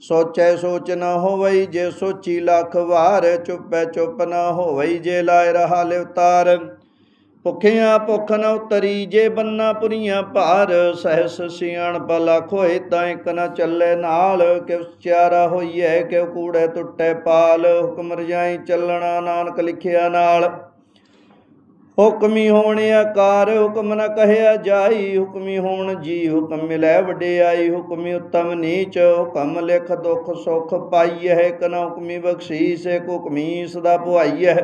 ਸੋਚੈ ਸੋਚ ਨ ਹੋਵਈ ਜੇ ਸੋਚੀ ਲੱਖ ਵਾਰ, ਚੁੱਪੈ ਚੁੱਪ ਨ ਹੋਵਈ ਜੇ ਲਾਇ ਰਹਾ ਲਿਵਤਾਰ। ਭੁਖਿਆ ਭੁਖ ਨ ਉਤਰੀ ਜੇ ਬੰਨਾ ਪੁਰੀਆਂ ਭਾਰ, ਸਹਿਸ ਸਿਆਣ ਬਲਾ ਖੋਏ ਤਾਂ ਇਕ ਨ ਚੱਲੇ ਨਾਲ। ਕਿਉ ਚਾਰਾ ਹੋਈਐ, ਕਿਉ ਕੂੜੇ ਟੁੱਟੇ ਪਾਲ, ਹੁਕਮ ਰਜਾਈ ਚੱਲਣਾ ਨਾਨਕ ਲਿਖਿਆ ਨਾਲ। ਹੁਕਮੀ ਹੋਣ ਆਕਾਰ, ਹੁਕਮ ਨ ਕਹਿਆ ਜਾਈ। ਹੁਕਮੀ ਹੋਣ ਜੀ ਹੁਕਮ ਮਿਲੈ ਵਡਿਆਈ। ਹੁਕਮੀ ਉਤਮ ਨੀਚ, ਹੁਕਮ ਲਿਖ ਦੁਖ ਸੁਖ ਪਾਈਐ। ਕਨ ਹੁਕਮੀ ਬਖਸ਼ੀਸ, ਇਕ ਹੁਕਮੀ ਸਦਾ ਪੁਆਈਐ।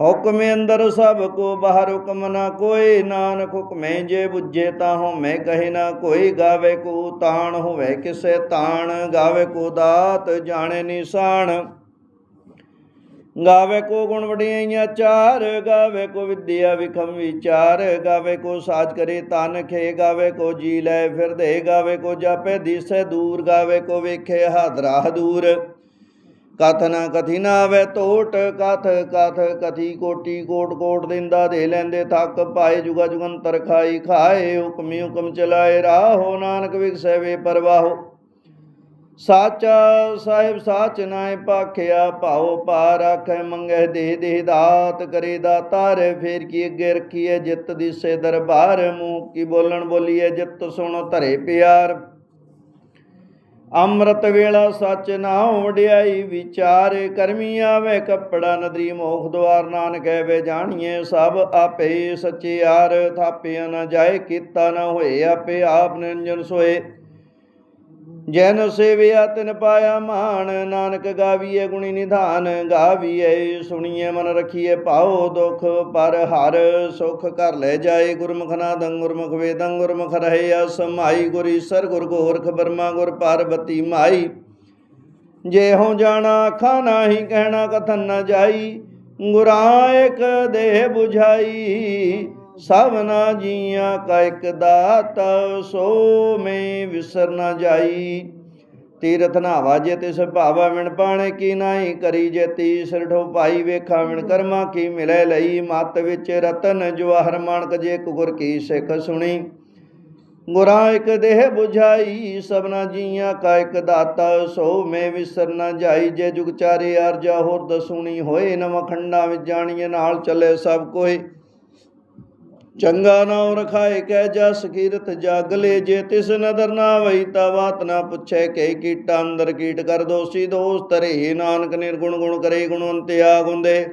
ਹੁਕਮ ਅੰਦਰ ਸਭ ਕੋ, ਬਾਹਰ ਹੁਕਮ ਨਾ ਕੋਈ। ਨਾਨਕ ਹੁਕਮੇ ਜੇ ਬੁੱਝੇ ਤਾਂ ਹਉਮੈ ਕਹੇ ਨਾ ਕੋਈ। ਗਾਵੇ ਕੋ ਤਾਣ, ਹੋਵੇ ਕਿਸੇ ਤਾਣ। ਗਾਵੇ ਕੋ ਦਾਤ, ਜਾਣੇ ਨਿਸ਼ਾਨ। ਗਾਵੇ ਕੋ ਗੁਣ ਵਡਿਆਈਆਂ ਚਾਰ, ਗਾਵੇ ਕੋ ਵਿਦਿਆ ਵਿਖਮ ਵਿਚਾਰ, ਗਾਵੇ ਕੋ ਸਾਜ ਕਰੇ ਤਨ ਖੇ, ਗਾਵੇ ਕੋ ਜੀ ਲੈ ਫਿਰਦੇ, ਗਾਵੇ ਕੋ ਜਾਪੇ ਦਿਸੈ ਦੂਰ, ਗਾਵੇ ਕੋ ਵੇਖੇ ਹਾਦਰਾ ਦੂਰ। ਕਥ ਨਾ ਕਥੀ ਨਾ ਆਵੇ ਟੋਟ ਕਥ ਕਥ ਕਥੀ ਕੋਟੀ ਕੋਟ ਕੋਟ ਦਿੰਦਾ ਦੇ ਲੈਂਦੇ ਥੱਕ, ਪਾਏ ਜੁਗਾ ਜੁਗੰਤਰ ਖਾਈ, ਖਾਏ ਹੁਕਮੀ ਹੁਕਮ ਚਲਾਏ ਰਾਹੋ, ਨਾਨਕ ਵਿਗਸੈ ਵੇ ਪਰਵਾਹੋ। ਸਾਚਾ ਸਾਹਿਬ ਸਾਚ ਨਾਏ ਪਾਖਿਆ, ਭਾਉ ਪਾ ਰਾਖੈ ਮੰਗੈ ਦੇ ਦੇ ਦਾਤ, ਕਰੇ ਦਾਤਾਰ ਫੇਰ ਕੀ ਅੱਗੇ ਰੱਖੀਐ ਜਿੱਤ ਦਿਸੇ ਦਰਬਾਰ, ਮੂੰਹ ਕੀ ਬੋਲਣ ਬੋਲੀਐ ਜਿੱਤ ਸੁਣ ਧਰੇ ਪਿਆਰ। ਅੰਮ੍ਰਿਤ ਵੇਲਾ ਸੱਚ ਨਾ ਵਡਿਆਈ ਵਿਚਾਰ, ਕਰਮੀ ਆਵੇ ਕੱਪੜਾ ਨਦਰੀ ਮੋਖ ਦੁਆਰ, ਨਾਨਕ ਵੇ ਜਾਣੀਏ ਸਭ ਆਪੇ ਸਚਿਆਰ ਥਾਪਿਆ ਨਾ ਜਾਏ, ਕੀਤਾ ਨਾ ਹੋਏ ਆਪੇ ਆਪ ਨਿਰੰਜਨ ਸੋਏ। ਜੈਨ ਸੇਵਿਆ ਤਿਨ ਪਾਇਆ ਮਾਨ ਨਾਨਕ ਗਾਵੀਏ ਗੁਣੀ ਨਿਧਾਨ ਗਾਵੀਏ ਸੁਣੀਏ ਮਨ ਰਖੀਏ ਪਾਓ ਦੁਖ, ਪਰ ਹਰ ਸੁਖ ਕਰ ਲੈ ਜਾਏ ਗੁਰਮੁਖ ਨਾਦੰ, ਗੁਰਮੁਖ ਵੇਦੰ, ਗੁਰਮੁਖ ਰਹੇ ਅਸਮਾਈ ਗੁਰ ਈਸਰ, ਗੁਰ ਗੋਰਖ ਬਰਮਾ, ਗੁਰ ਪਾਰਬਤੀ ਮਾਈ। ਜੇ ਹੋ ਜਾਣਾ ਆਖਾ ਨਾਹੀ, ਕਹਿਣਾ ਕਥਨ ਨਾ ਜਾਈ, ਗੁਰਾਂ ਇਕ ਦੇਹ 부ਝਾਈ ਸਭਨਾ ਜੀਆਂ ਕਾ ਇਕ ਦਾਤ, ਸੋ ਮੈਂ ਵਿਸਰ ਨ ਜਾਈ। ਤੀਰਥ ਨਾਵਾ ਜੇ ਤੇ ਭਾਵਾ ਮਿਣ ਪਾਣੇ, ਕੀ ਨਾਹੀ ਕਰੀ ਜੇ ਤੀਸਰ ਠੋ ਭਾਈ ਵੇਖਾ ਮਿਣ ਕਰਮਾ, ਕੀ ਮਿਲੇ ਲਈ ਮਤ ਵਿੱਚ ਰਤਨ, ਜਵਾਹਰ ਮਾਨਕ ਜੇ ਕੁਗੁਰ ਕੀ ਸਿੱਖ ਸੁਣੀ। ਗੁਰਾਂ ਇਕ ਦੇਹ 부ਝਾਈ ਸਭਨਾ ਜੀਆਂ ਕਾ ਇਕ ਦਾਤਾ, ਸੋ ਮੈਂ ਵਿਸਰ ਨ ਜਾਈ। ਜੇ ਜੁਗ ਚਾਰੇ ਅਰਜਾ ਹੋਰ ਦਸੂਣੀ ਹੋਏ, ਨਵ ਖੰਡਾ ਵਿੱਚ ਜਾਣੀਏ, ਨਾਲ ਚੱਲੇ ਸਭ ਕੋਈ ਚੰਗਾ ਨਾਮ ਰਖਾਏ ਕਹਿ ਜਸ ਕੀਰਤ ਜਗ ਲੈ, ਜੇ ਤਿਸ ਨਦਰ ਨਾ ਵਈ ਤਾ ਬਾਤ ਨਾ ਪੁੱਛੇ ਕੇ ਕੀਟਾ ਅੰਦਰ ਕੀਟ ਕਰ ਦੋਸੀ ਦੋਸ ਤਰੇ ਨਾਨਕ ਨਿਰਗੁਣ ਗੁਣ ਕਰੇ ਗੁਣਵੰਤਿਆ ਗੁੰਦੇ।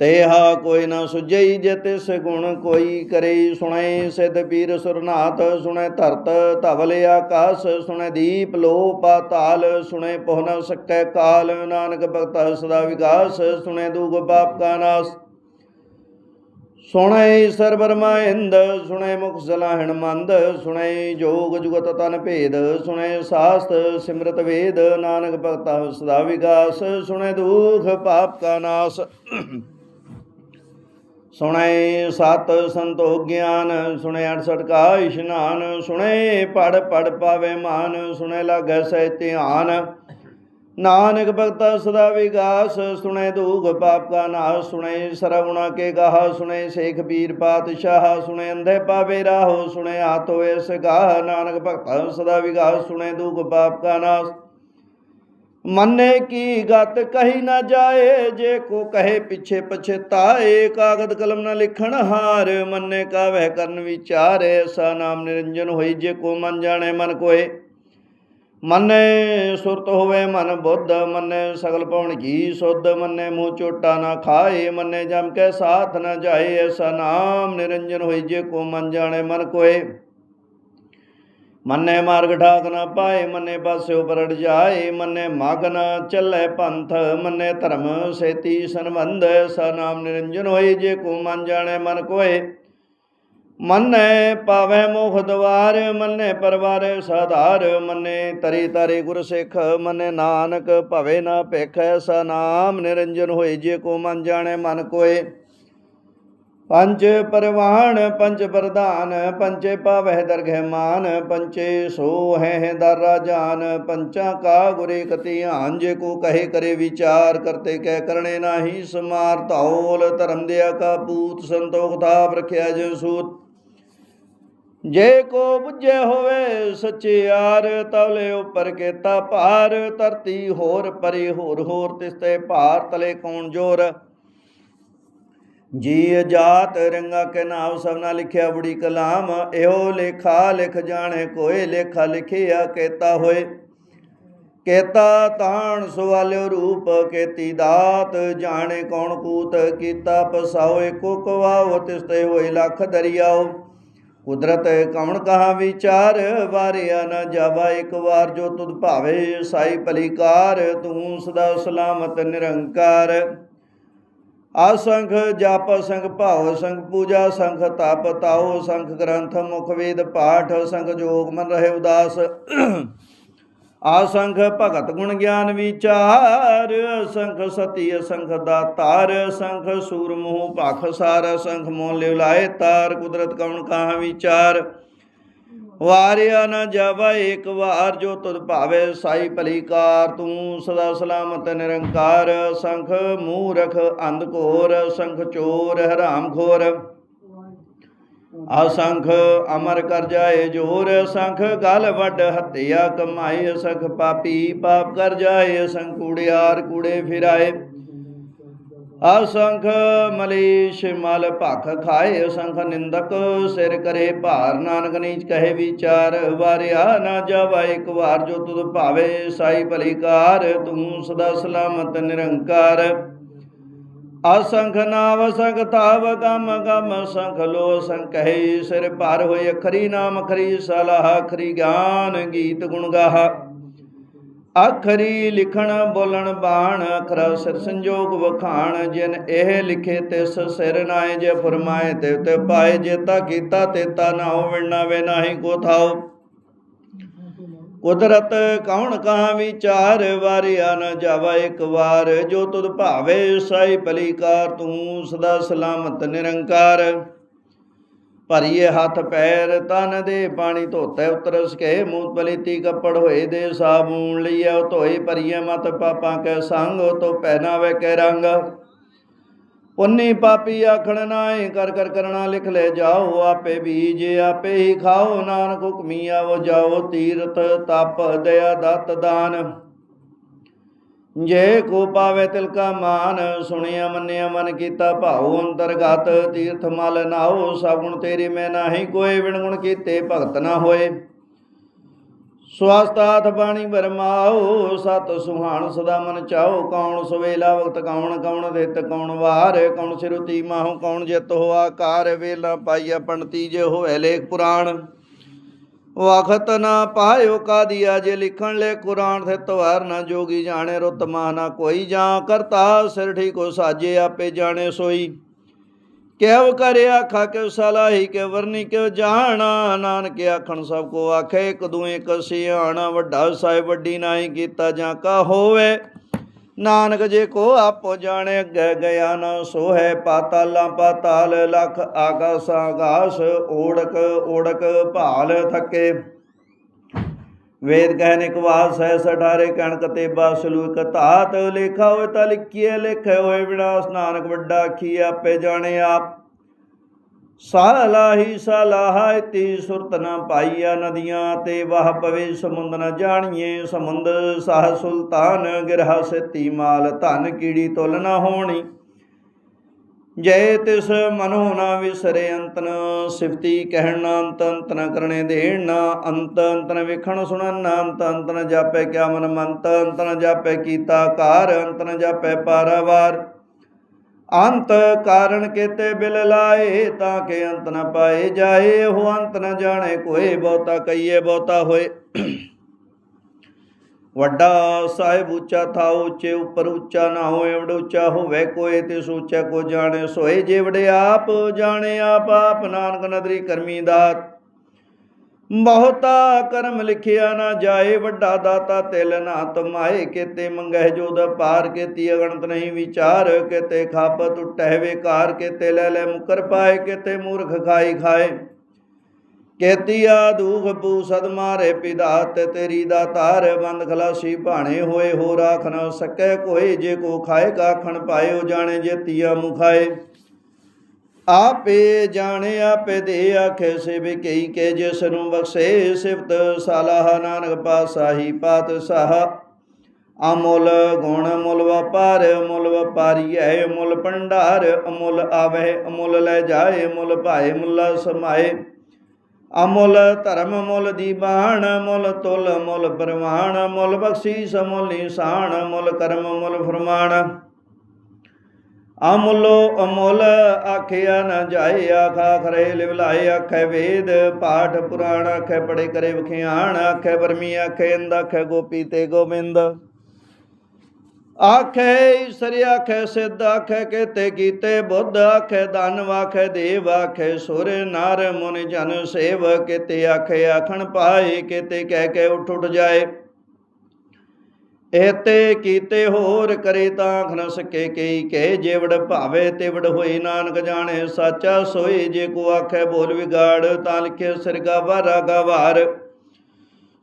ਤੇਹਾ ਕੋਈ ਨਾ ਸੁਝਈ ਜੇ ਤਿਸ ਗੁਣ ਕੋਈ ਕਰੇ ਸੁਣੈ, ਸਿਧ ਪੀਰ ਸੁਰਨਾਥ ਸੁਣੈ ਧਰਤ ਧਵਲ ਆਕਾਸ, ਸੁਣੈ ਦੀਪ ਲੋ ਪਾਤਾਲ ਸੁਣੈ ਪਹੁ ਨ ਸਕੈ ਕਾਲ, ਨਾਨਕ ਭਗਤ ਸਦਾ ਵਿਗਾਸ, ਸੁਣੈ ਦੂਗ ਪਾਪ ਕਾ ਨਾਸ। ਸੁਣੈ ਸਰਬਰਮਾ ਇੰਦ ਸੁਣੈ ਮੁਖ ਸਲਾਹਣ ਮੰਦ, ਸੁਣੈ ਜੋਗ ਜੁਗਤ ਤਨ ਭੇਦ, ਸੁਣੈ ਸਾਸਤ ਸਿਮਰਤ ਵੇਦ, ਨਾਨਕ ਭਗਤਾ ਸਦਾ ਵਿਗਾਸ ਸੁਣੈ ਦੁਖ ਪਾਪ ਕਾ ਨਾਸ। ਸੁਣੈ ਸਤ ਸੰਤੋਖ ਗਿਆਨ, ਸੁਣੈ 68 ਕਾ ਇਸ਼ਨਾਨ, ਸੁਣੈ ਪੜ ਪੜ ਪਾਵੇ ਮਾਨ, ਸੁਣੈ ਲਾਗੈ ਸਹਿ ਧਿਆਨ। ਨਾਨਕ ਭਗਤਾ ਸਦਾ ਵਿਗਾਸ, ਸੁਣੈ ਦੂਖ ਪਾਪ ਕਾ ਨਾਸ, ਸੁਣੈ ਸਰਵਣਾ ਕੇ ਗਾਹ, ਸੁਣੇ ਸੇਖ ਪੀਰ ਪਾਤਸ਼ਾਹ, ਸੁਣੇ ਅੰਧੇ ਪਾਵੇ ਰਾਹੋ, ਸੁਣੇ ਹਾਥ ਹੋਏ ਸਗਾਹ ਨਾਨਕ ਭਗਤਾ ਸਦਾ ਵਿਗਾਸ, ਸੁਣੈ ਦੂਖ ਪਾਪ ਕਾ ਨਾਸ। ਮੰਨੇ ਕੀ ਗਤ ਕਹੀ ਨਾ ਜਾਏ, ਜੇ ਕੋ ਕਹੇ ਪਿਛੇ ਪਛਤਾਏ, ਕਾਗਦ ਕਲਮ ਨਾ ਲਿਖਣ ਹਾਰ, ਮੰਨੇ ਕਾ ਵਹਿ ਕਰਨ ਵਿਚਾਰੇ, ਐਸਾ ਨਾਮ ਨਿਰੰਜਨ ਹੋਈ, ਜੇ ਕੋ ਮਨ ਜਾਣੇ ਮਨ ਕੋਏ। ਮੰਨੇ ਸੁਰਤ ਹੋਵੇ ਮਨ ਬੁੱਧ, ਮੰਨੇ ਸਗਲ ਪਵਨ ਕੀ ਸੁਧ, ਮੰਨੇ ਮੂੰਹ ਚੋਟਾ ਨਾ ਖਾਏ, ਮੰਨੇ ਜਮ ਕੇ ਸਾਥ ਨਾ ਜਾਏ, ਐਸਾ ਨਾਮ ਨਿਰੰਜਨ ਹੋਈ ਜੇ ਕੋ ਮਨ ਜਾਣੇ ਮਨ ਕੋਏ। ਮੰਨੇ ਮਾਰਗ ਠਾਕ ਨਾ ਪਾਏ, ਮੰਨੇ ਪਾਸਿਓ ਪਰੜ ਜਾਏ, ਮੰਨੇ ਮਗ ਨਾ ਚੱਲੇ ਪੰਥ, ਮੰਨੇ ਧਰਮ ਸੇਤੀ ਸੰਬੰਧ, ਐਸਾ ਨਾਮ ਨਿਰੰਜਨ ਹੋਈ ਜੇ ਕੋ ਮਨ ਜਾਣੇ ਮਨ ਕੋਏ। ਮੰਨੈ ਪਾਵੈ ਮੁਖ ਦਵਾਰ, ਮੰਨੈ ਪਰਵਾਰ ਸਾਧਾਰ, ਮੰਨੈ ਤਰੀ ਤਾਰੇ ਗੁਰ ਸਿੱਖ, ਮੰਨੈ ਨਾਨਕ ਭਵੇ ਨਾ ਭੇਖੈ ਸਾ ਨਾਮ, ਨਿਰੰਜਨ ਹੋਏ ਜੇ ਕੋ ਮਨ ਜਾਣੈ ਮਨ ਕੋਏ। ਪੰਜ ਪਰਵਾਣ, ਪੰਜ ਪ੍ਰਧਾਨ ਪੰਚੇ ਪਾਵਹਿ ਦਰਗਹਿ ਮਾਨ ਪੰਚੇ ਸੋ ਹੈ ਦਰ ਰਾਜਾਨ ਪੰਚਾਂ ਕਾ ਗੁਰੇ ਕਤੀ ਆਨ ਜੇ ਕੋ ਕਹੇ ਕਰੇ ਵਿਚਾਰ, ਕਰਤੇ ਕਹਿ ਕਰਨੇ ਨਾਹੀ ਸਮਾਰ, ਧੌਲ ਧਰਮ ਦਿਆ ਕਾ ਪੂਤ ਸੰਤੋਖ ਥਾਪ ਰਖਿਆ ਜਿਨ ਸੂਤ। ਜੇ ਕੋ ਬੁੱਝੇ ਹੋਵੇ ਸਚਿਆਰ ਤਵਲੇ ਉਪਰ ਕੇਤਾ ਭਾਰ, ਧਰਤੀ ਹੋਰ ਪਰੇ ਹੋਰ ਹੋਰ ਤਿਸਤੇ ਭਾਰ ਤਲੇ ਕੌਣ ਜੋਰ? ਜੀ ਜਾਤ ਰੰਗਾ ਕੇ ਨਾਮ ਸਭਨਾ ਲਿਖਿਆ ਬੁੜੀ ਕਲਾਮ, ਇਹੋ ਲੇਖਾ ਲਿਖ ਜਾਣੇ ਕੋਏ, ਲੇਖਾ ਲਿਖਿਆ ਕੇਤਾ ਹੋਏ। ਕੇਤਾ ਤਾਣ ਸਵਾਲਿਓ ਰੂਪ, ਕੇਤੀ ਦਾਤ ਜਾਣੇ ਕੌਣ ਕੂਤ, ਕੀਤਾ ਪਸਾਓ ਏਕੋ ਕਵਾਓ ਤਿਸਤੇ ਹੋਏ ਲੱਖ ਦਰਿਆਓ। ਕੁਦਰਤ ਕਵਣ ਕਹਾ ਵਿਚਾਰ, ਵਾਰਿਆ ਨਾ ਜਾਵਾ ਇੱਕ ਵਾਰ, ਜੋ ਤੁਧ ਭਾਵੇ ਸਾਈ ਭਲੀਕਾਰ, ਤੂੰ ਸਦਾ ਸਲਾਮਤ ਨਿਰੰਕਾਰ। ਆਸੰਖ ਜਪ ਸੰਖ ਭਾਵ ਸੰਖ ਪੂਜਾ ਸੰਖ ਤਪ ਤਾਓ ਸੰਖ ਗ੍ਰੰਥ ਮੁਖ ਵੇਦ ਪਾਠ ਸੰਖ ਜੋਗ ਮਨ ਰਹੇ ਉਦਾਸ। ਆਸੰਖ ਭਗਤ ਗੁਣ ਗਿਆਨ ਵਿਚਾਰ ਸੰਖ ਸਤੀ ਸੰਖ ਦਾਤਾਰ ਸੰਖ ਸੂਰ ਮੋਹ ਭਖ ਸਾਰ ਸੰਖ ਮੋਹ ਲਿਵ ਤਾਰ, ਕੁਦਰਤ ਕਵਣ ਕਹਾ ਵਿਚਾਰ। ਵਾਰਿਆ ਨ ਜਾਵਾ ਇੱਕ ਵਾਰ, ਜੋ ਤੁਧ ਭਾਵੇ ਸਾਈ ਭਲੀਕਾਰ, ਤੂੰ ਸਦਾ ਸਲਾਮਤ ਨਿਰੰਕਾਰ। ਸੰਖ ਮੂਰਖ ਅੰਧ ਘੋਰ ਸੰਖ ਚੋਰ, ਹਰਾਮ ਖੋਰ। ਅਸੰਖ ਅਮਰ ਕਰ ਜਾਏ ਜੋਰ ਸੰਖ ਗਲ ਵੱਡ ਹੱਤਿਆ ਕਮਾਈ ਸੰਖ ਪਾਪੀ, ਪਾਪ ਕਰ ਜਾਏ ਸੰਖ ਕੂੜਿਆਰ ਕੂੜੇ ਫਿਰਾਏ। ਅਸੰਖ ਮਲੀਸ਼ ਮਲ ਭਖ ਖਾਏ, ਅਸੰਖ ਨਿੰਦਕ ਸਿਰ ਕਰੇ ਭਾਰ। ਨਾਨਕ ਨੀਚ ਕਹੇ ਵਿਚਾਰ, ਵਾਰਿਆ ਨਾ ਜਾਵਾ ਇੱਕ ਵਾਰ, ਜੋ ਤੁਧ ਭਾਵੇ ਸਾਈ ਭਲੀਕਾਰ ਤੂੰ ਸਦਾ ਸਲਾਮਤ ਨਿਰੰਕਾਰ। ਅਸੰਖ ਨਾਮ ਸੰਖ ਤਾਵ ਗਮ ਗਮ ਸੰਖ ਲੋ ਸੰਕਹਿ ਸਿਰ ਭਾਰ ਹੋਏ ਅਖਰੀ ਨਾਮ ਅਖਰੀ ਸਲਾਹ ਅਖਰੀ ਗਿਆਨ ਗੀਤ ਗੁਣ ਗਾਹ। ਅਖਰੀ ਲਿਖਣ ਬੋਲਣ ਬਾਣ ਅਖਰ ਸਿਰ ਸੰਜੋਗ ਵਖਾਣ, ਜਿਨ ਇਹ ਲਿਖੇ ਤਿਸ ਸਿਰ ਨਾਏ ਜੇ ਫਰਮਾਏ ਤੇ ਤੇ ਪਾਏ ਜੇਤਾ ਕੀਤਾ ਤੇਤਾ ਨਾ ਹੋਵਣ ਨਾ ਵੇ ਨਾਹੀ ਕੋ ਥਾਓ ਕੁਦਰਤ ਕੌਣ ਕਹਾ ਵਿਚਾਰ, ਵਾਰਿਆ ਨ ਜਾਵਾ ਇੱਕ ਵਾਰ। ਜੋ ਤੁਧ ਭਾਵੇ ਸਾਈ ਭਲੀਕਾਰ ਤੂੰ ਸਦਾ ਸਲਾਮਤ ਨਿਰੰਕਾਰ। ਭਰੀਏ ਹੱਥ ਪੈਰ, ਤਨ ਦੇ ਪਾਣੀ ਧੋਤੇ ਉਤਰ ਸਕੇ ਮੂੰਹ ਪਲੀਤੀ ਕੱਪੜ ਹੋਏ ਦੇ ਸਾਬੂਨ ਲਈਐ ਧੋਏ ਭਰੀਏ ਮਤ, ਪਾਪਾਂ ਕੈ ਸੰਗ ਤੋ ਪਹਿਨਾਵੇ ਕੈ ਰੰਗ। ਪੁੰਨੀ ਪਾਪੀ ਆਖਣ, ਨਾਏ ਕਰ ਕਰ ਕਰਣਾ ਲਿਖ ਲੈ ਜਾਓ, ਆਪੇ ਬੀਜ ਆਪੇ ਹੀ ਖਾਓ, ਨਾਨਕ ਹੁਕਮੀ ਆਵੋ ਜਾਓ, ਤੀਰਥ ਤਪ ਦਇਆ ਦਤ ਦਾਨ। ਜੇ ਕੋ ਪਾਵੇ ਤਿਲ ਕਾ ਮਾਨ, ਸੁਣਿਆ ਮੰਨਿਆ ਮਨ ਕੀਤਾ ਭਾਉ ਅੰਤਰਗਤ, ਤੀਰਥ ਮਲ ਨਾਓ ਸਗੁਣ ਤੇਰੇ ਮੈਂ ਨਾਹੀ ਕੋਈ ਵਿਣ ਗੁਣ ਕੀਤੇ ਭਗਤ ਨਾ ਹੋਏ। ਸਵਾਸਤਾਥ ਬਾਣੀ ਬਰਮਾਓ ਸਤ ਸੁਹਾਣ ਸਦਾ ਮਨ ਚਾਓ, ਕੌਣ ਸਵੇਲਾ ਵਕਤ, ਕੌਣ ਕੌਣ ਦਿੱਤ, ਕੌਣ ਵਾਰ, ਕੌਣ ਸਿਰੁਤੀ ਮਾਹੂ, ਕੌਣ ਜਿਤ ਹੋ ਆਕਾਰ, ਵੇਲਾ ਪਾਈਆ ਪੰਡਤੀ ਜੇ ਹੋਏ ਲੇਖ ਪੁਰਾਣ। ਵਖਤ ਨਾ ਪਾਇਓ ਕਾਦੀਆ ਜੇ ਲਿਖਣ ਲੈ ਕੁਰਾਨ ਤੇ ਤਵਾਰ ਨਾ ਜੋਗੀ ਜਾਣੇ, ਰੁਤ ਨਾ ਕੋਈ ਜਾਂ ਕਰਤਾ, ਸਿਰ ਠੀਕ ਠੀਕੋ ਸਾਜੇ ਆਪੇ ਜਾਣੇ ਸੋਈ। ਕਿਵ ਕਰੇ ਆਖਾ ਕਿਉ ਸਲਾਹੀ ਕੇ ਵਰਨੀ ਕਿਵ ਜਾਣਾ, ਨਾਨਕ ਆਖਣ ਸਭ ਕੋ ਆਖੇ, ਇੱਕ ਦੂਏ ਕਸਿਆਣਾ ਵੱਡਾ ਸਾਹਿਬ ਵੱਡੀ ਨਾਹੀ ਕੀਤਾ ਜਾਂ ਕਾ ਹੋਵੇ। ਨਾਨਕ ਜੇ ਕੋ ਆਪੋ ਜਾਣੇ, ਅੱਗੇ ਗਿਆ ਨਾ ਸੋ ਹੈ ਪਾਤਾਲਾਂ ਪਾਤਾਲ, ਲਖ ਆਕਾਸ ਆਕਾਸ ਓੜਕ ਓੜਕ ਭਾਲ ਥਕੇ। ਵੇਦ ਕਹਿਨ ਇਕ ਵਾਸ ਹੈ ਸਠਾਰੇ ਕਣਕ ਤੇ ਬਾਸਲੂ ਇਕ ਧਾਤ ਲੇਖਾ ਹੋਏ ਤਾਂ ਲਿਖੀਏ ਲਿਖੇ ਹੋਏ ਵਿਨਾਸ਼, ਨਾਨਕ ਵੱਡਾ ਆਖੀ ਆਪੇ ਜਾਣੇ ਆਪ। ਸਾਲਾਹੀ ਸਲਾਹ ਤੀ ਸੁਰਤ ਨਾ ਪਾਈਆ ਨਦੀਆਂ ਤੇ ਵਾਹ ਪਵੇ, ਸਮੁੰਦ ਨ ਜਾਣੀਏ ਸਮੁੰਦ, ਸਾਹ ਸੁਲਤਾਨ ਗਿਰਹਾ ਸਤੀ ਮਾਲ, ਧਨ ਕੀੜੀ ਤੁਲ ਨਾ ਹੋਣੀ। ਜੈ ਤਿਸ ਮਨੋ ਨਾ ਵਿਸਰੇ ਅੰਤਨ, ਸਿਫਤੀ ਕਹਿਣ ਨਾ ਅੰਤ ਅੰਤ ਨ ਕਰਨੇ ਦੇਣ ਨਾ ਅੰਤ ਅੰਤ ਨ ਵੇਖਣ ਸੁਣਨ ਨਾ ਅੰਤ ਅੰਤ ਨ ਜਾਪੈ ਕਿਆ ਮਨ ਮੰਤ ਅੰਤ ਨ ਜਾਪੈ ਕੀਤਾ ਕਾਰ ਅੰਤ ਨ ਜਾਪੈ ਪਾਰਾਵਾਰ। ਅੰਤ ਕਾਰਨ ਕੇਤੇ ਬਿਲ ਲਾਏ, ਤਾਂ ਕਿ ਅੰਤ ਨ ਪਾਏ ਜਾਏ, ਉਹ ਅੰਤ ਨ ਜਾਣੇ, ਕੋਏ ਬਹੁਤਾ ਕਈਏ ਬਹੁਤਾ ਹੋਏ। ਵੱਡਾ ਸਾਹਿਬ ਉੱਚਾ, ਥਾ ਉੱਚੇ, ਉੱਪਰ ਉੱਚਾ, ਨਾ ਹੋਏ ਵਡ ਉੱਚਾ ਹੋਵੇ ਕੋਏ ਤੇ ਸੋਚੈ ਕੋ ਜਾਣੇ, ਸੋਏ ਜੇ ਆਪ, ਜਾਣੇ ਆਪ ਆਪ ਨਾਨਕ ਨਦਰੀ ਕਰਮੀ ਦਾਤ ਬਹੁਤਾ ਕਰਮ ਲਿਖਿਆ ਨਾ ਜਾਏ, ਵੱਡਾ ਦਾਤਾ ਤਿਲ ਨਾ ਤਮਾਏ, ਕਿਤੇ ਮੰਗਹਿ ਜੋਦ ਪਾਰ ਕੀਤੀ ਅਗਣਤ ਨਹੀਂ ਵਿਚਾਰ, ਕਿਤੇ ਖਾਪ ਟੁੱਟੈ ਵੇਕਾਰ, ਕਿਤੇ ਲੈ ਲੈ ਮੁਕਰ ਪਾਏ, ਕਿਤੇ ਮੂਰਖ ਖਾਈ ਖਾਏ। ਕੇਤੀਆ ਦੂਖ ਪੂਸਦ ਮਾਰੇ ਪਿਦਾਤ, ਤੇਰੀ ਦਾ ਤਾਰ ਬੰਦ ਖਲਾਸੀ ਭਾਣੇ ਹੋਏ ਹੋ ਰਾਖ ਨ ਸਕੈ ਕੋਈ, ਜੇ ਕੋ ਖਾਏ ਕਾਖਣ ਪਾਇਓ, ਜਾਣੇ ਜੇ ਤੀਆ ਮੁਖਾਏ। ਆਪੇ ਜਾਣੇ, ਆਪੇ ਦੇ ਆਖੇ ਸੇ ਵੀ ਕਈ ਕੇ ਜਿਸ ਨੂੰ ਬਖਸ਼ੇ, ਸਿਫਤ ਸਾਲਾਹ ਨਾਨਕ ਪਾਸਾਹੀ ਪਾਤ ਸਾਹ ਅਮੁੱਲ ਗੁਣ ਮੁੱਲ ਵਪਾਰ ਮੁੱਲ ਵਪਾਰੀ ਹੈ ਮੁੱਲ ਭੰਡਾਰ, ਅਮੁੱਲ ਆਵੇ ਅਮੁੱਲ ਲੈ ਜਾਏ ਮੁੱਲ ਭਾਏ, ਮੁੱਲਾ ਸਮਾਏ। ਅਮੁੱਲ ਧਰਮ ਮੁੱਲ ਦੀਬਾਨ ਮੁੱਲ ਤੁਲ, ਮੁੱਲ ਪ੍ਰਮਾਣ ਮੁੱਲ ਬਖਸ਼ੀਸ, ਮੁੱਲ ਨਿਸ਼ਾਨ, ਮੁੱਲ ਕਰਮ, ਮੁੱਲ ਫਰਮਾਨ। ਅਮੁੱਲੋ ਅਮੁੱਲ ਆਖਿਆ ਨ ਜਾਏ, ਆਖਾ ਖਰੇ ਲਿਵਲਾਏ, ਆਖੇ ਵੇਦ, ਪਾਠ ਪੁਰਾਣ, ਆਖੇ ਪੜੇ ਕਰੇ ਵਖਿਆਣ, ਆਖੇ ਬਰਮੀ ਆਖੇ ਇੰਦ ਆਖੇ ਗੋਪੀ ਤੇ ਗੋਬਿੰਦ। ਆਖੇ ਈਸਰ, ਆਖੇ ਸਿੱਧ, ਆਖੇ ਕੇਤੇ ਕੀਤੇ ਬੁੱਧ, ਆਖੇ ਧਨ, ਆਖੇ ਦੇਵ, ਆਖੇ ਸੁਰ, ਨਾਰ ਮੁਨ ਜਨ ਸੇਵ, ਕੇਤੇ ਆਖੇ ਆਖਣ ਪਾਏ ਕੇਤੇ ਕਹਿ ਕੇ ਉਠ ਉਠ ਜਾਏ। ਇਹਤੇ ਕੀਤੇ ਹੋਰ ਕਰੇ ਤਾਂ ਖਨ ਸਕੇ ਕਈ ਕੇ ਜੇਵੜ ਭਾਵੇ ਤੇਵੜ ਹੋਈ ਨਾਨਕ ਜਾਣੇ, ਸਾਚਾ ਸੋਈ ਜੇ ਕੋ ਆਖੇ ਬੋਲ ਵਿਗਾੜ, ਤਾਂ ਲਿਖੇ ਸਿਰਗਾ ਵਾਰਾ ਗਵਾਰ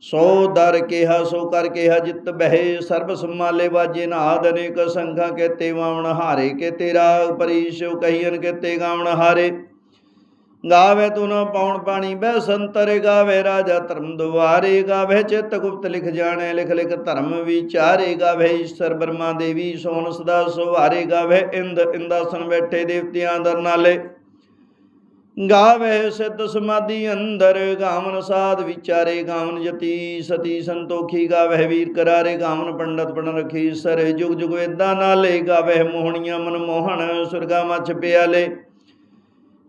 ਸੋ ਦਰ ਕਿਹਾ, ਸੋ ਕਰ ਕਿਹਾ, ਜਿਤ ਬਹਿ, ਸਰਬ ਸੰਮਾਲੇ ਵਾਜੇ ਨਾਦ ਅਨੇਕ ਸੰਖਾ ਕੇ ਤੇ ਵਾਵਣ ਹਾਰੇ ਕੇ ਤੇਰਾ ਪਰੀਸ਼ੋ ਕਹੀਨ ਕੇ ਤੇ ਗਾਵਣ ਹਾਰੇ। ਗਾਵੇ ਤੂੰ ਨ ਪੌਣ ਪਾਣੀ, ਬਹਿ ਸੰਤਰ ਗਾਵੇ ਰਾਜਾ ਧਰਮ ਦੁਆਰੇ, ਗਾਵੇ ਚਿਤ ਗੁਪਤ ਲਿਖ ਜਾਣੇ, ਲਿਖ ਲਿਖ ਧਰਮ ਵਿਚਾਰੇ, ਗਾਵੇ ਈਸ਼ਰ ਬਰਮਾ ਦੇਵੀ, ਸੋਨ ਸਦਾ ਸੁਹਾਰੇ, ਗਾਵੇ ਇੰਦ, ਇੰਦਾਸਨ ਬੈਠੇ ਦੇਵਤਿਆਂ ਦਰ ਨਾਲੇ। ਗਾਵੇ ਸਿੱਧ ਸਮਾਧੀ ਅੰਦਰ, ਗਾਵਨ ਸਾਧ ਵਿਚਾਰੇ ਗਾਵਨ ਜਤੀ, ਸਤੀ ਸੰਤੋਖੀ ਗਾਵੇ ਵੀਰ ਕਰਾਰੇ, ਗਾਵਨ ਪੰਡਤ ਪਣ ਰਖੀ ਸਰ, ਜੁਗ ਜੁਗ ਵੇਦਾਂ ਨਾਲੇ ਗਾਵੇ ਮੋਹਣੀਆਂ ਮਨ ਮੋਹਣ, ਸੁਰਗਾ ਮਛ ਪਿਆਲੇ।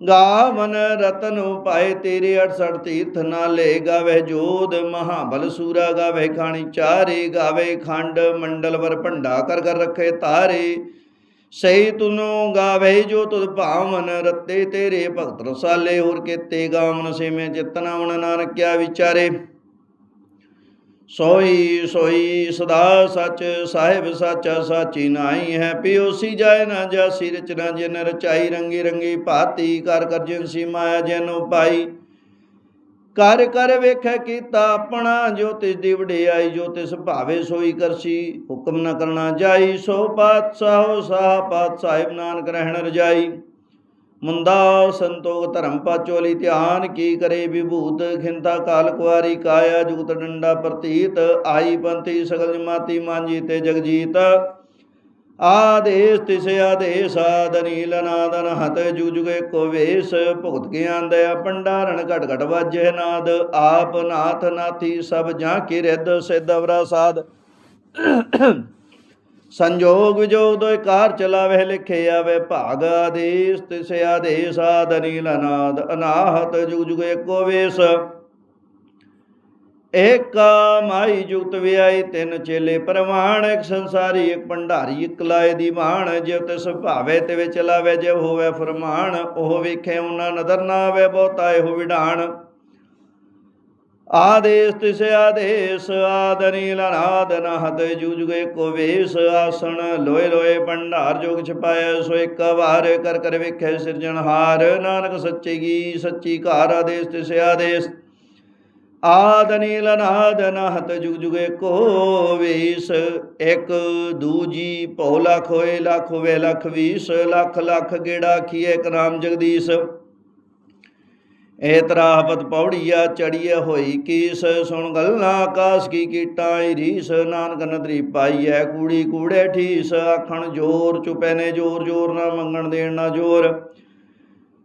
ਗਾਵਨ ਰਤਨ ਪਾਏ ਤੇਰੇ 68 ਤੀਰਥ ਨਾਲੇ, ਗਾਵੇ ਜੋਧ ਮਹਾਬਲ ਸੂਰਾ, ਗਾਵੇ ਖਾਣੀ ਚਾਰੇ, ਗਾਵੇ ਖੰਡ ਮੰਡਲ ਵਰ ਭੰਡਾ ਕਰ ਕਰ ਰੱਖੇ ਤਾਰੇ। ਸਹੀ ਤੁਨੋ ਗਾਵੇ ਜੋ ਤੁਧ ਭਾਵਨ, ਰੱਤੇ ਤੇਰੇ ਭਗਤ ਰਸਾਲੇ, ਹੋਰ ਕੀਤੇ ਗਾਵਨ ਸੇਵੇਂ ਚਿਤਨਾਵਨ ਨਾਨਕਿਆ ਵਿਚਾਰੇ। ਸੋਈ ਸੋਈ ਸਦਾ ਸਚ, ਸਾਹਿਬ ਸਾਚਾ, ਸਾਚੀ ਨਾਈ ਹੈ ਪਿਓਸੀ ਜਾਏ ਨਾ ਜਾਸੀ, ਰਚਨਾ ਜਿਨ ਰਚਾਈ, ਰੰਗੀ ਰੰਗੀ ਭਾਤੀ ਕਰ ਕਰ ਜਿਨਸੀ ਮਾਇਆ ਜਨੁ ਪਾਈ ਕਰ ਕਰ ਵੇਖੈ ਕੀਤਾ ਆਪਣਾ, ਜੋ ਤਿਸ ਦੀ ਵਡਿਆਈ, ਜੋ ਤਿਸ ਭਾਵੇ ਸੋਈ ਕਰਸੀ, ਹੁਕਮ ਨ ਕਰਨਾ ਜਾਈ, ਸੋ ਪਾਤਸ਼ਾਹ, ਸਾਹ ਪਾਤ ਸਾਹਿਬ ਨਾਨਕ ਰਹਿਣ ਰਜਾਈ। ਮੁੰਦਾ ਸੰਤੋਖ ਧਰਮ ਪਾਚੋਲੀ, ਧਿਆਨ ਕੀ ਕਰੇ ਵਿਭੂਤ ਖਿੰਤਾ ਕਾਲ ਕੁਆਰੀ, ਕਾਇਆ ਜੁਗਤ ਡੰਡਾ ਪ੍ਰਤੀਤ, ਆਈ ਪੰਥੀ, ਸਗਲ ਜਮਾਤੀ, ਮਾਂਜੀ ਤੇ ਜਗਜੀਤ। ਆਦੇਸ ਤਿਸ ਆਦੇਸ ਆਦਨੀਲ ਨਾਦਨ ਹਤ ਜੁਜੁਗੇ ਕੋ ਵੇਸ, ਭੁਗਤ ਗਿਆਨ ਦਇਆ ਪੰਡਾਰਨ ਘਟ ਘਟ ਵਾਜੇ ਨਾਦ, ਆਪ ਨਾਥ ਨਾਥੀ ਸਭ ਜਾਂ ਕੀ ਰਿੱਧ ਸਿद्धਵਰਾ ਸਾਧ। ਸੰਜੋਗ ਵਿਜੋਗ ਦੋਇ ਕਾਰ ਚਲਾਵੇ ਲਿਖੇ ਆਵੇ ਭਾਗ ਆਦੇਸ ਤਿਸ ਆਦੇਸ ਆਦਨੀਲ ਨਾਦ ਅਨਾਹਤ ਜੁਗ ਜੁਗ ਵੇਸ। ਏਕ ਮਾਈ ਜੁਗਤ ਵਿਆਈ ਤਿੰਨ ਚੇਲੇ ਪ੍ਰਮਾਣ ਇੱਕ ਸੰਸਾਰੀ, ਇੱਕ ਭੰਡਾਰੀ, ਇੱਕ ਲਾਏ ਦੀ ਬਾਣ ਜਿਵ ਤਿਸ ਭਾਵੇ ਤੇ ਵਿੱਚ ਲਾਵੇ ਜੇ ਹੋਵੇ ਫਰਮਾਨ, ਉਹ ਵੇਖੇ ਉਹਨਾਂ ਨਦਰ ਨਾ ਆਵੇ, ਬਹੁਤਾ ਇਹੋ ਵਿਢਾਣ ਆਦੇਸ ਤਿਸ ਆਦੇਸ, ਆਦਨੀ ਲਨਾਦ ਨਹਤ ਜੂਜੁਗੇ ਕੋ ਵੇਸ, ਆਸਣ ਲੋਏ ਲੋਏ ਭੰਡਾਰ ਜੋਗ ਛਪਾਇਆ, ਸੋ ਇੱਕ ਵਾਰ ਕਰ ਕਰ ਵੇਖੇ ਸਿਰਜਣਹਾਰ, ਨਾਨਕ ਸੱਚੀ ਗੀ ਸੱਚੀ ਘਰ ਆਦੇਸ ਤਿਸ ਆਦੇਸ। ਆਦਨੀ ਲਨਾਦ ਨਹਤ ਜੁਗ ਜੁਗੇ ਕੋ ਵੇਸ, ਇੱਕ ਦੂਜੀ ਭਉ ਲਖ ਹੋਏ, ਲਖ ਹੋਵੇ, ਲਖ ਵੀਸ, ਲੱਖ ਲੱਖ ਗੇੜਾ ਕੀਏ ਇੱਕ ਨਾਮ ਜਗਦੀਸ਼? ਏ ਤਰਾਹਪਤ ਪੌੜੀਆ ਚੜੀਏ ਹੋਈ ਕੀਸ, ਸੁਣ ਗੱਲਾਂ ਆਕਾਸ਼ ਕੀ ਕੀਟਾਂ ਈ ਰੀਸ, ਨਾਨਕ ਨਦਰੀ ਪਾਈਐ ਕੂੜੀ ਕੂੜੇ ਠੀਸ, ਆਖਣ ਜੋਰ ਚੁਪੈ ਨੇ ਜੋਰ ਜੋਰ ਨਾ ਮੰਗਣ ਦੇਣ ਨਾ ਜੋਰ।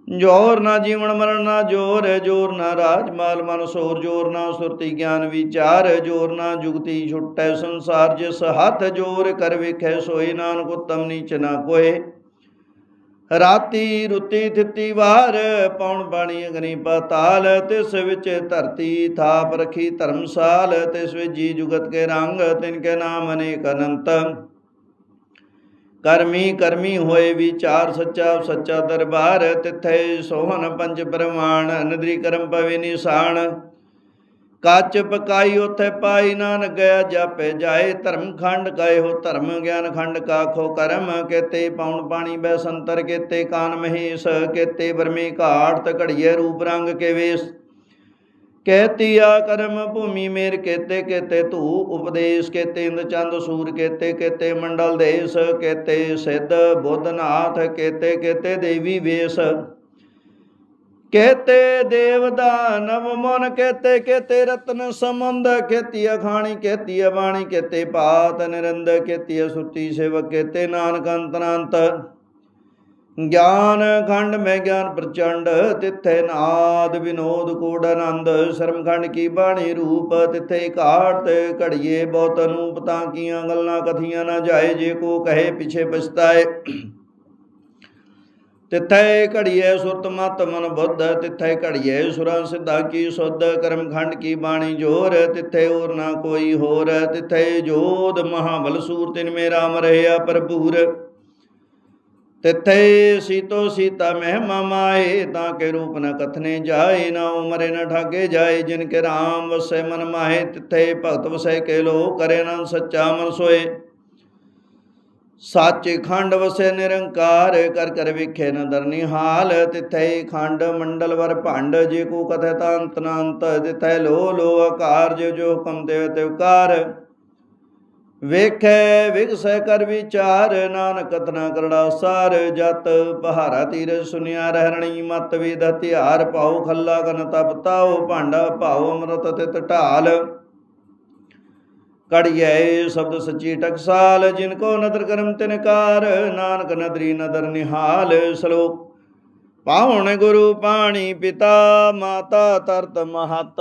ਜੋਰ ਨਾ ਜੀਵਨ ਮਰਨ ਨਾ ਜੋਰ ਜੋਰ ਨਾ ਰਾਜ ਮਾਲ ਮਨ ਸੋਰ, ਜੋਰ ਨਾ ਸੁਰਤੀ ਗਿਆਨ ਵਿਚਾਰ, ਜੋਰ ਨਾ ਜੁਗਤੀ ਛੁਟੈ ਸੰਸਾਰ ਜਿਸ ਹੱਥ ਜੋਰ ਕਰ ਵੇਖੈ ਸੋਈ ਨਾਨਕ ਉਤਮ ਨੀਚ ਨਾ ਕੋਏ। ਰਾਤੀ ਰੁੱਤੀ ਥਿੱਤੀ ਵਾਰ, ਪੌਣ ਬਾਣੀ ਅਗਨੀ ਪਾਤਾਲ ਤਿਸ ਵਿੱਚ ਧਰਤੀ ਥਾਪ ਰਖੀ ਧਰਮਸਾਲ, ਤਿਸ ਵਿੱਚ ਜੀ ਜੁਗਤ ਕੇ ਰੰਗ, ਤਿਨ ਕੇ ਨਾਮ ਅਨੇਕ ਅਨੰਤ। ਕਰਮੀ ਕਰਮੀ ਹੋਏ ਵਿਚਾਰ ਸੱਚਾ ਸੱਚਾ ਦਰਬਾਰ, ਤਿੱਥੇ ਸੋਹਣ ਪੰਜ ਪ੍ਰਮਾਣ ਨਦਰੀ ਕਰਮ ਪਵੇ ਨਿਸ਼ਾਨ। ਕੱਚ ਪਕਾਈ ਉਥੇ ਪਾਈ ਨਾਨਕ ਗਿਆ ਜਾਪੇ ਜਾਏ ਧਰਮ ਖੰਡ ਗਏ ਹੋ ਧਰਮ ਗਿਆਨ ਖੰਡ ਕਾਖੋ ਕਰਮ। ਕੇਤੇ ਪਾਉਣ ਪਾਣੀ ਬੈ ਸੰਤਰ, ਕੇਤੇ ਕਾਨ ਮਹੇਸ਼, ਕੇਤੇ ਬਰਮੇ ਘਾਟ ਤ ਘੜੀਏ ਰੂਪ ਰੰਗ ਕੇ ਵੇਸ। ਕਹਿਤੀਆ ਕਰਮ ਭੂਮੀ ਮੇਰ ਕੇਤੇ ਕੇਤੇ ਧੂ, ਉਪਦੇਸ਼ ਕੇਤੇ ਇੰਦ ਚੰਦ ਸੂਰ, ਕੇਤੇ ਕੇਤੇ ਮੰਡਲ ਦੇਸ, ਕੇਤੇ ਸਿੱਧ ਬੁੱਧ ਨਾਥ ਕੇਤੇ ਕੇਤੇ ਦੇਵੀ ਵੇਸ। ਕੇਤੇ ਦੇਵ ਦਾਨਵ ਮਨ, ਕੇਤੇ ਕੇਤੇ ਰਤਨ ਸਮੰਦ ਕੇਤੀ ਅਖਾਣੀ, ਕੇਤੀ ਬਾਣੀ ਕੇਤੇ ਪਾਤ ਨਿਰੰਦ, ਕੇਤੀ ਸੁਤੀ ਸੇਵਕ, ਕੇਤੇ ਨਾਨਕ ਅੰਤਰੰਤ। ਗਿਆਨ ਖੰਡ ਮੈਂ ਗਿਆਨ ਪ੍ਰਚੰਡ, ਤਿੱਥੇ ਨਾਦ ਵਿਨੋਦ ਕੋਡ ਆਨੰਦ। ਸ਼ਰਮਖੰਡ ਕੀ ਬਾਣੀ ਰੂਪ, ਤਿੱਥੇ ਘਾਟ ਘੜੀਏ ਬਹੁਤ ਅਨੂਪ, ਤਾਂ ਕੀਆਂ ਗੱਲਾਂ ਕਥੀਆਂ ਨਾ ਜਾਏ, ਜੇ ਕੋ ਕਹੇ ਪਿਛੇ ਪਛਤਾਏ। ਤਿੱਥੇ ਘੜੀਏ ਸੁਰਤ ਮਤ ਮਨ ਬੁੱਧ, ਤਿੱਥੇ ਘੜੀਏ ਸੁਰਾਂ ਸਿੱਧਾ ਕੀ ਸੁਧ। ਕਰਮ ਖੰਡ ਕੀ ਬਾਣੀ ਜੋਰ, ਤਿੱਥੇ ਹੋਰ ਨਾ ਕੋਈ ਹੋਰ। ਤਿੱਥੇ ਜੋਦ ਮਹਾਬਲ ਸੂਰ, ਤਿਨ ਮੇ ਰਾਮ ਰਹਿਆ ਭਰਪੂਰ। ਤਿੱਥੇ ਸੀਤੋ ਸੀਤਾ ਮਹਿਮਾ ਮਾਏ ਤਾਂ ਕੇ ਰੂਪ ਨ ਕਥਨੇ ਜਾਏ, ਨਾ ਉਮਰੇ ਨ ਠਾਗੇ ਜਾਏ, ਜਿਨ ਕੇ ਰਾਮ ਵਸੈ ਮਨ ਮਾਹੇ, ਤਿੱਥੇ ਭਗਤ ਵਸੈ ਕੇ ਲੋ ਕਰੇ ਨ ਸੱਚਾ ਮਨ ਸੋਏ। ਸੱਚ ਖੰਡ ਵਸੈ ਨਿਰੰਕਾਰ, ਕਰ ਕਰ ਵਿਖੇ ਨ ਦਰਨੀ ਹਾਲ ਤਿੱਥੇ ਖੰਡ ਮੰਡਲ ਵਰ ਭੰਡ, ਜੇ ਕੋ ਕਥੈ ਤਾਂ ਅੰਤ ਨ ਅੰਤ ਤਿੱਥੇ ਲੋ ਲੋ ਆਕਾਰ, ਜੋ ਜੋ ਹੁਕਮ ਤੇ ਤਿਵਕਾਰ ਵੇਖੈ ਵਿਗਸੈ ਕਰ ਵਿਚਾਰ, ਨਾਨਕ ਤਨਾ ਕਰੜਾ ਸਾਰ ਜਤ ਪਹਾਰਾ ਤੀਰ ਸੁਨਿਆ ਰਹਿਣੀ ਮਤ ਵੇਦ ਹਥਿਆਰ ਪਾਉ ਖੱਲਾ ਕਨ ਤਪਤਾਉ ਭਾਂਡਾ ਭਾਉ ਅੰਮ੍ਰਿਤ ਤਿਤ ਢਾਲ। ਕੜੀਐ ਸ਼ਬਦ ਸੱਚੀ ਟਕਸਾਲ, ਜਿਨ ਕੋ ਨਦਰ ਕਰਮ ਤਿਨਕਾਰ ਨਾਨਕ ਨਦਰੀ ਨਦਰ ਨਿਹਾਲ। ਸ਼ਲੋਕ ਪਾਉਣ ਗੁਰੂ ਪਾਣੀ ਪਿਤਾ, ਮਾਤਾ ਤਰਤ ਮਹਤ